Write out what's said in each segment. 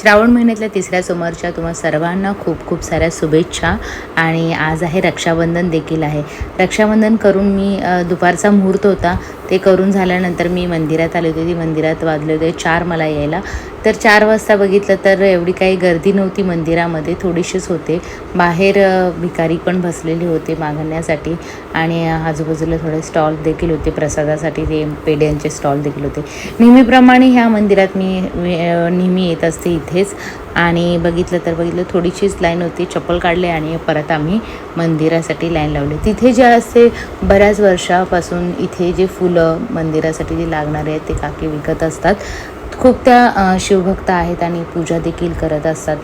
श्रावण महिन्यातल्या तिसऱ्या सोमवारच्या तुम्हा सर्वांना खूप खूप साऱ्या शुभेच्छा आणि आज आहे रक्षाबंधन देखील आहे. रक्षाबंधन करून मी दुपारचा मुहूर्त होता. ते करून झाल्यानंतर मी मंदिरात आले होते. ती मंदिरात वाजले होते चार मला यायला. तर चार वाजता बघितलं तर एवढी काही गर्दी नव्हती मंदिरामध्ये थोडीशीच होते. बाहेर भिकारी पण बसलेले होते मागण्यासाठी आणि आजूबाजूला थोडे स्टॉल देखील होते प्रसादासाठी ते पेढ्यांचे स्टॉल देखील होते. नेहमीप्रमाणे ह्या मंदिरात मी नेहमी येत असते इथेच. आणि बघितलं तर बघितलं थोडीशीच लाईन होती चप्पल काढले आणि परत आम्ही मंदिरासाठी लाईन लावली. तिथे जे असते बऱ्याच वर्षापासून इथे जे फुलं मंदिरासाठी जे लागणारे आहेत ते काकी विकत असतात. खूप त्या शिवभक्त आहेत आणि पूजा देखील करत असतात.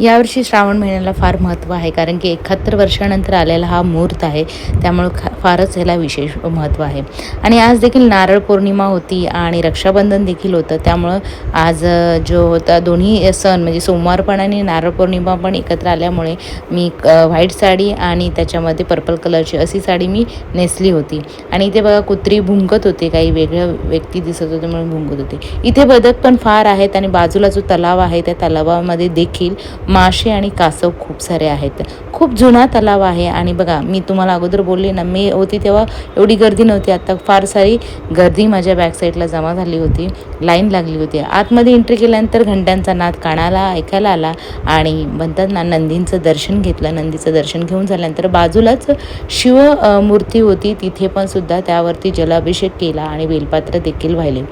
यावर्षी श्रावण महिन्याला फार महत्त्व आहे कारण की एकाहत्तर वर्षानंतर आलेला हा मुहूर्त आहे त्यामुळं खा फारच ह्याला विशेष महत्त्व आहे. आणि आज देखील नारळ पौर्णिमा होती आणि रक्षाबंधन देखील होतं त्यामुळं आज जो होता दोन्ही सण म्हणजे सोमवार पण आणि नारळ पौर्णिमा पण एकत्र आल्यामुळे मी व्हाईट साडी आणि त्याच्यामध्ये पर्पल कलरची अशी साडी मी नेसली होती. आणि इथे बघा कुत्री भुंकत होते काही वेगळ्या व्यक्ती दिसत होते म्हणून भुंकत होते. इथे बदक पण फार आहेत आणि बाजूला जो तलाव आहे त्या तलावामध्ये देखील मासे आणि कासव खूप सारे आहेत. खूप जुना तलाव आहे. आणि बघा मी तुम्हाला अगोदर बोलले ना मी होती तेव्हा एवढी गर्दी नव्हती. आत्ता फार सारी गर्दी माझ्या बॅक साईडला जमा झाली होती लाईन लागली होती. आतमध्ये एंट्री केल्यानंतर घंट्यांचा नाद कानाला ऐकायला आला. आणि म्हणतात ना नंदींचं दर्शन घेतलं. नंदीचं दर्शन घेऊन झाल्यानंतर बाजूलाच शिव मूर्ती होती. तिथे पण सुद्धा त्यावरती जलाभिषेक केला आणि बेलपात्र देखील वाहिले.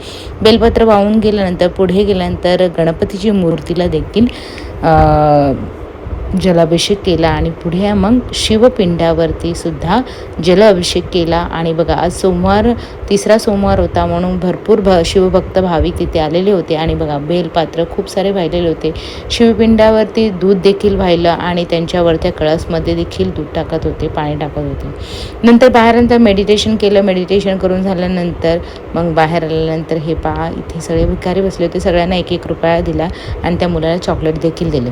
बेलपात्र वाहून गेल्यानंतर पुढे गेल्यानंतर गणपतीची मूर्तीला देखील जलाभिषेक केला आणि पुढे मग शिवपिंडावरती सुद्धा जलाभिषेक केला. आणि बघा आज सोमवार तिसरा सोमवार होता म्हणून भरपूर भ शिवभक्त भाविक तिथे आलेले होते. आणि बघा बेलपात्र खूप सारे वाहिलेले होते. शिवपिंडावरती दूध देखील वाहिलं आणि त्यांच्यावर त्या कळसमध्ये देखील दूध टाकत होते पाणी टाकत होते. नंतर बाहेर नंतर मेडिटेशन केलं. मेडिटेशन करून झाल्यानंतर मग बाहेर आल्यानंतर हे पहा इथे सगळे भिकारी बसले होते. सगळ्यांना एक एक रुपया दिला आणि त्या मुलाला चॉकलेट देखील दिले.